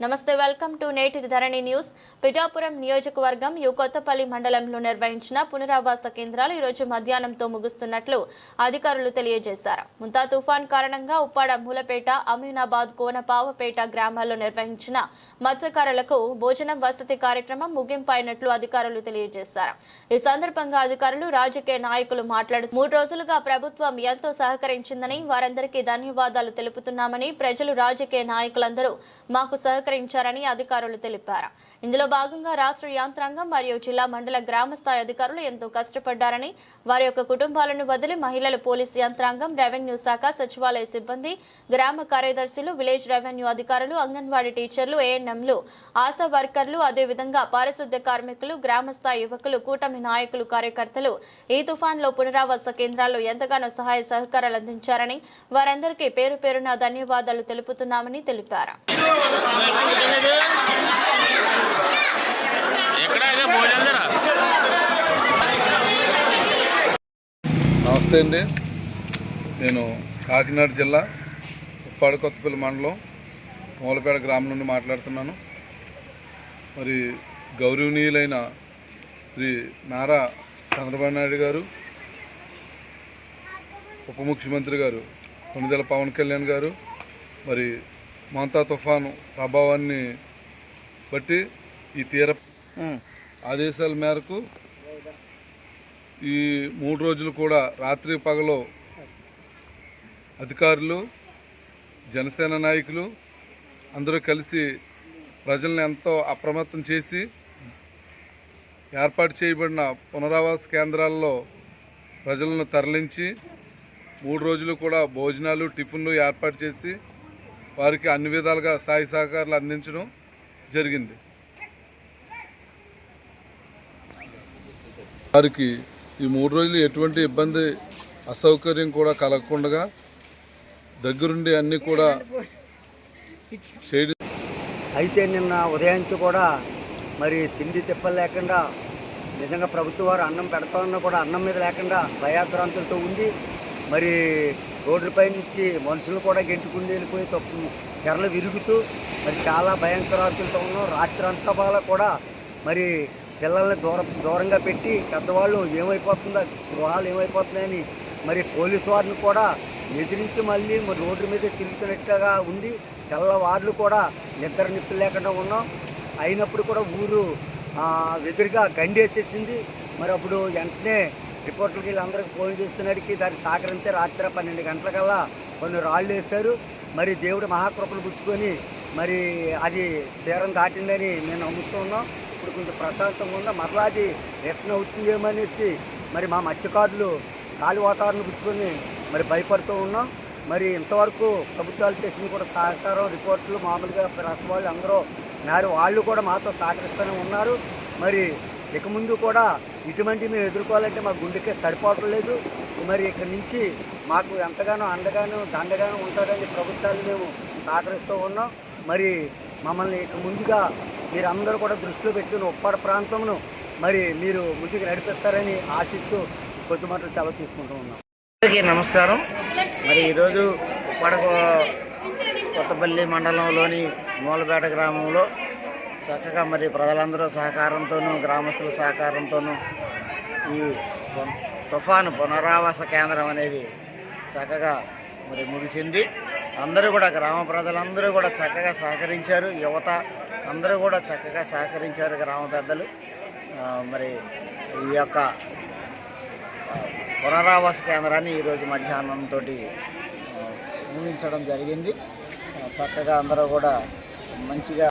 నమస్తే welcome to నేటి ధరణి news. Pithapuram నియోజకవర్గం యు కొత్తపల్లి మండలంలో నిర్వహించిన పునరావాస కేంద్రాలు ఈరోజు మధ్యాహ్నంతో ముగుస్తున్నట్లు అధికారులు తెలియజేశారు. ముంతా తుఫాన్ కారణంగా ఉప్పాడ మూలపేట అమీనాబాద్ కోనపావపేట గ్రామాల్లో నిర్వహించిన మత్స్యకారులకు భోజనం వసతి కార్యక్రమం ముగింపు అధికారులు తెలియజేశారు. ఈ సందర్భంగా అధికారులు రాజకీయ నాయకులు మాట్లాడుతూ మూడు రోజులుగా ప్రభుత్వం ఎంతో సహకరించిందని వారందరికీ ధన్యవాదాలు తెలుపుతున్నామని ప్రజలు రాజకీయ నాయకులందరూ మాకు సహకరించారని అధికారులు తెలిపారు. ఇందులో భాగంగా రాష్ట్ర యాంత్రాంగం మరియు జిల్లా మండల గ్రామ స్థాయి అధికారులు ఎంతో కష్టపడ్డారని వారి యొక్క కుటుంబాలను వదిలి మహిళల పోలీస్ యంత్రాంగం రెవెన్యూ శాఖ సచివాలయ సిబ్బంది గ్రామ కార్యదర్శులు విలేజ్ రెవెన్యూ అధికారులు అంగన్వాడీ టీచర్లు ఏఎన్ఎంలు ఆశా వర్కర్లు అదేవిధంగా పారిశుద్ధ్య కార్మికులు గ్రామ స్థాయి యువకులు కూటమి నాయకులు కార్యకర్తలు ఈ తుఫాన్లో పునరావాస కేంద్రాల్లో ఎంతగానో సహాయ సహకారాలు అందించారని వారందరికీ పేరు పేరున ధన్యవాదాలు తెలుపుతున్నామని తెలిపారు. నమస్తే అండి. నేను కాకినాడ జిల్లా ఉప్పాడ కొత్తపల్లి మండలం మూలపేట గ్రామం నుండి మాట్లాడుతున్నాను. మరి గౌరవనీయులైన శ్రీ నారా చంద్రబాబు నాయుడు గారు ఉప ముఖ్యమంత్రి గారు కొనిదెల పవన్ కళ్యాణ్ గారు మరి మంతా తుఫాను ప్రభావాన్ని బట్టి ఈ తీర ఆదేశాల మేరకు ఈ మూడు రోజులు కూడా రాత్రి పగలు అధికారులు జనసేన నాయకులు అందరూ కలిసి ప్రజల్ని ఎంతో అప్రమత్తం చేసి ఏర్పాటు చేయబడిన పునరావాస కేంద్రాల్లో ప్రజలను తరలించి మూడు రోజులు కూడా భోజనాలు టిఫిన్లు ఏర్పాటు చేసి వారికి అన్ని విధాలుగా సాయి సహకారాలు అందించడం జరిగింది. వారికి ఈ మూడు రోజులు ఎటువంటి ఇబ్బంది అసౌకర్యం కూడా కలగకుండా దగ్గరుండి అన్నీ కూడా చేయడం అయితే నిన్న ఉదయించి కూడా మరి తిండి తిప్పలు లేకుండా నిజంగా ప్రభుత్వ వారు అన్నం పెడతామన్నా కూడా అన్నం మీద లేకుండా భయాక్రాంతులతో ఉంది మరి రోడ్లపై నుంచి మనుషులు కూడా గెంటుకుని వెళ్ళిపోయి తప్పు తెరలు విరుగుతూ మరి చాలా భయంకరాంతులతో ఉన్నాం. రాత్రి అంతా బాగా కూడా మరి పిల్లల్ని దూరం దూరంగా పెట్టి పెద్దవాళ్ళు ఏమైపోతుందో గృహాలు ఏమైపోతున్నాయని మరి పోలీసు వారిని కూడా ఎదిరించి మళ్ళీ మరి రోడ్డు మీద తిరుగుతున్నట్టుగా ఉంది తెల్లవార్లు కూడా నిద్ర నిప్పులు లేకుండా ఉన్నాం. అయినప్పుడు కూడా ఊరు ఎదురుగా ఎదురుగా గండేసేసింది మరి అప్పుడు వెంటనే రిపోర్టర్కి వీళ్ళందరికీ ఫోన్ చేసినడికి దాన్ని సహకరించే రాత్రి పన్నెండు గంటలకల్లా కొన్ని రాళ్ళు వేశారు. మరి దేవుడు మహాకృపలు పుచ్చుకొని మరి అది తీరం దాటిందని మేము నమ్ముతూ ఉన్నాం. ఇప్పుడు కొంచెం ప్రశాంతంగా ఉందా? మరలా అది రిటర్న్ అవుతుందేమనేసి మరి మా మత్స్యకారులు కాలి వాతావరణం పుచ్చుకొని మరి భయపడుతూ ఉన్నాం. మరి ఇంతవరకు ప్రభుత్వాలు చేసిన కూడా సహకారం రిపోర్టులు మామూలుగా ప్రెస్ వాళ్ళు అందరూ నారు వాళ్ళు కూడా మాతో సహకరిస్తూనే ఉన్నారు. మరి ఇక ముందు కూడా ఇటువంటి మేము ఎదుర్కోవాలంటే మా గుండెకే సరిపోవటం లేదు. మరి ఇక్కడి నుంచి మాకు ఎంతగానో అండగానో దండగానో ఉంటుందని ప్రభుత్వాలు మేము సహకరిస్తూ ఉన్నాం. మరి మమ్మల్ని ఇక ముందుగా మీరు అందరూ కూడా దృష్టిలో పెట్టుకుని ఉప్పాడ ప్రాంతంను మరి మీరు ముందుకు నడిపిస్తారని ఆశిస్తూ కొద్ది మాటలు సెలవు తీసుకుంటూ ఉన్నాం. అందరికీ నమస్కారం. మరి ఈరోజు ఉప్పాడ కొత్తపల్లి మండలంలోని మూలపేట గ్రామంలో చక్కగా మరి ప్రజలందరూ సహకారంతోనూ గ్రామస్తుల సహకారంతోనూ ఈ తుఫాను పునరావాస కేంద్రం అనేది చక్కగా మరి ముగిసింది. అందరూ కూడా గ్రామ ప్రజలందరూ కూడా చక్కగా సహకరించారు. యువత అందరూ కూడా చక్కగా సహకరించారు గ్రామ పెద్దలు. మరి ఈ యొక్క పునరావాస కేంద్రాన్ని ఈరోజు మధ్యాహ్నంతో ముగించడం జరిగింది. చక్కగా అందరూ కూడా మంచిగా